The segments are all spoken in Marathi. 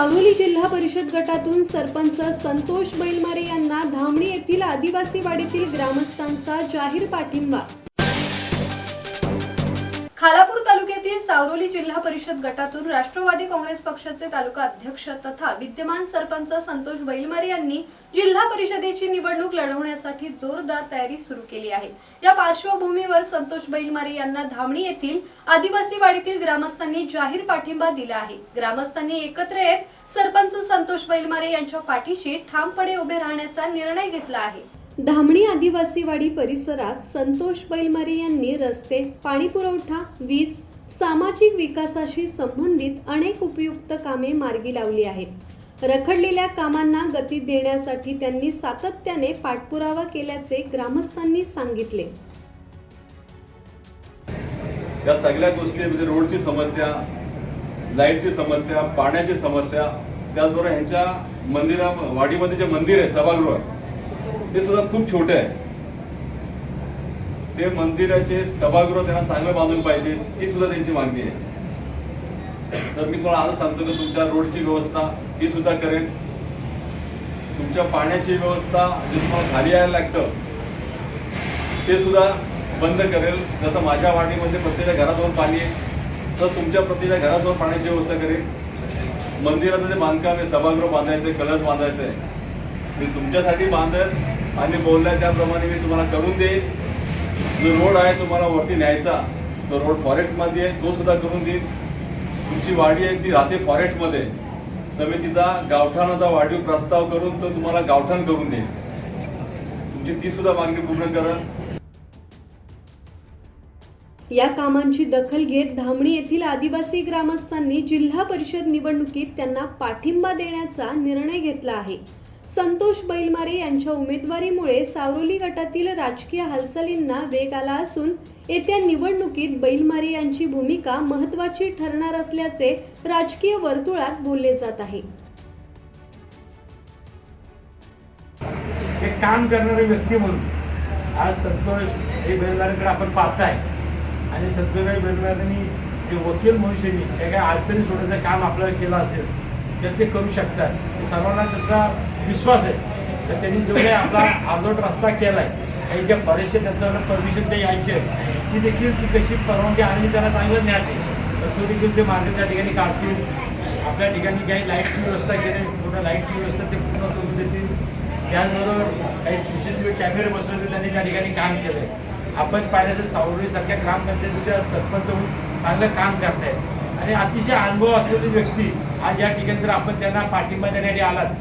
सावरोली जिल्हा परिषद गटातून सरपंच संतोष बैलमारे यांना धामणी येथील आदिवासी वाडीतील ग्रामस्थांचा जाहीर पाठिंबा. खालापूर तालुक्यातील सावरोली जिल्हा परिषद गटातून राष्ट्रवादी काँग्रेस पक्षाचे तालुका अध्यक्ष तथा विद्यमान सरपंच संतोष बैलमारे यांनी जिल्हा परिषदेची निवडणूक लढवण्यासाठी जोरदार तयारी सुरू केली आहे. या पार्श्वभूमीवर संतोष बैलमारे यांना धामणी येथील आदिवासी वाडीतील ग्रामस्थांनी जाहीर पाठिंबा दिला आहे. ग्रामस्थांनी एकत्र येत सरपंच संतोष बैलमारे यांच्या पाठीशी ठामपणे उभे राहण्याचा निर्णय घेतला आहे. धामणी आदिवासीवाडी परिसरात संतोष बैलमारे यांनी रस्ते पाणी पुरवठा वीज सामाजिक विकासाशी संबंधित अनेक उपयुक्त कामे मार्गी लावली आहेत. रखडलेल्या कामांना गती देण्यासाठी त्यांनी सातत्याने पाठपुरावा केल्याचे ग्रामस्थांनी सांगितले. या सगळ्या गोष्टी म्हणजे रोडची समस्या लाईटची समस्या पाण्याची समस्या त्याचबरोबर ह्यांच्या मंदिरा वाडीमध्ये जे मंदिर आहे सभागृह ते सुद्धा खूप छोटे आहे. ते मंदिराचे सभागृह त्यांना चांगलं बांधून पाहिजे ती सुद्धा त्यांची मागणी आहे. तर मी तुम्हाला आज सांगतो की तुमच्या रोडची व्यवस्था ती सुद्धा करेन तुमच्या पाण्याची व्यवस्था जे तुम्हाला खाली यायला लागतं ते सुद्धा बंद करेल. जसं माझ्या वाडीमध्ये प्रत्येकाच्या घराजवळ पाणी आहे तर तुमच्या प्रत्येकाच्या घराजवळ पाण्याची व्यवस्था करेल. मंदिराचं जे बांधकाम आहे सभागृह बांधायचं आहे कलश बांधायचं आहे मी तुमच्यासाठी बांधेल आणि बोलल्या त्याप्रमाणे मी तुम्हाला करून देईन जो रोड आहे तुम्हाला वरती न्यायचा तो रोड फॉरेस्टमध्ये आहे तो सुद्धा करून देईन. तुमची वाडी आहे ती राहते फॉरेस्टमध्ये. तर मी तिचा गावठाणाचा वाढीव प्रस्ताव करून तो तुम्हाला गावठाण करून देईन. तुमची ती सुद्धा मागणी पूर्ण करा. या कामांची दखल घेत धामणी येथील आदिवासी ग्रामस्थांनी जिल्हा परिषद निवडणुकीत त्यांना पाठिंबा देण्याचा निर्णय घेतला आहे. संतोष बैलमारे यांच्या उमेदवारीमुळे सावरोली गटातील राजकीय हालचालींना वेग आला असून येत्या निवडणुकीत बैलमारे यांची भूमिका महत्वाची ठरणार असल्याचे राजकीय वर्तुळात बोलले जात आहे. एक काम करणारे व्यक्ती म्हणून आज संतोष हे बेलदारांकडे आपण पाहताय. आणि संतोषभाई बेलदारांनी जे वकील मनुष्यांनी काही अडचणी सोडायचं काम आपल्याला केलं असेल तर ते करू शकतात. सर्वांना त्याचा विश्वास आहे. तर त्यांनी जो काही आपला आजोट रस्ता केला आहे काही ज्या फॉरेस्टचे त्यांच्याकडे परमिशन ते यायचे आहे, ती देखील ती कशी परवानगी आणि त्याला चांगलं ज्ञात तर तो देखील ते मार्ग त्या ठिकाणी काढतील. आपल्या ठिकाणी काही लाईटची व्यवस्था केली पूर्ण लाईटची व्यवस्था ते पूर्ण करून देतील. त्याचबरोबर काही सी सी टी व्ही कॅमेरे बसवले त्यांनी त्या ठिकाणी काम केलंय. आपण पाहिलं तर सावळीसारख्या ग्रामपंचायतीच्या सरपंच होऊन चांगलं काम करतायत. आणि अतिशय अनुभव असलेली व्यक्ती आज या ठिकाणी जर आपण त्यांना पाठिंबा देण्यासाठी आलात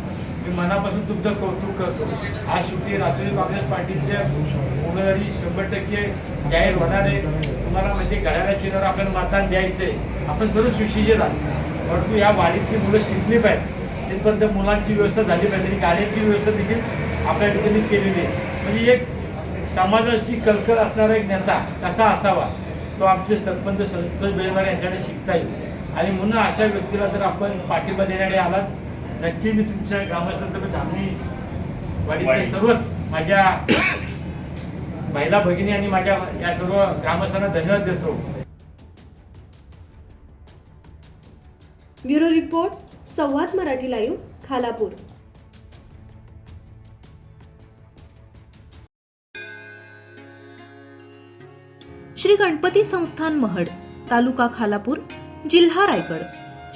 मी मनापासून तुमचं कौतुक करतो. आज शेवटी राष्ट्रवादी काँग्रेस पार्टीच्या उमेदवारी शंभर टक्के जाहीर होणार आहे. तुम्हाला म्हणजे घड्याला चिन्हावर आपल्याला मतदान द्यायचं आहे. आपण सर्व सुशिक्षित आहात. परंतु या वाडीतली मुलं शिकली पाहिजे तिथपर्यंत मुलांची व्यवस्था झाली पाहिजे आणि गाड्यांची व्यवस्था देखील आपल्या ठिकाणी केलेली आहे. म्हणजे एक समाजाची कलकल असणारा एक नेता कसा असावा तो आमचे सरपंच संतोष बेलवार यांच्याकडे शिकता येईल. आणि म्हणून अशा व्यक्तीला जर आपण पाठिंबा देण्याकडे आलात नक्की मी तुमच्या ग्रामस्थांतर्फे धामणी वाडीतले सर्वच माझ्या महिला भगिनी आणि माझ्या या सर्व ग्रामस्थांना धन्यवाद देतो. Bureau report Samvad Marathi live Khalapur. Shri Ganpati संस्थान महड तालुका खालापूर जिल्हा रायगड.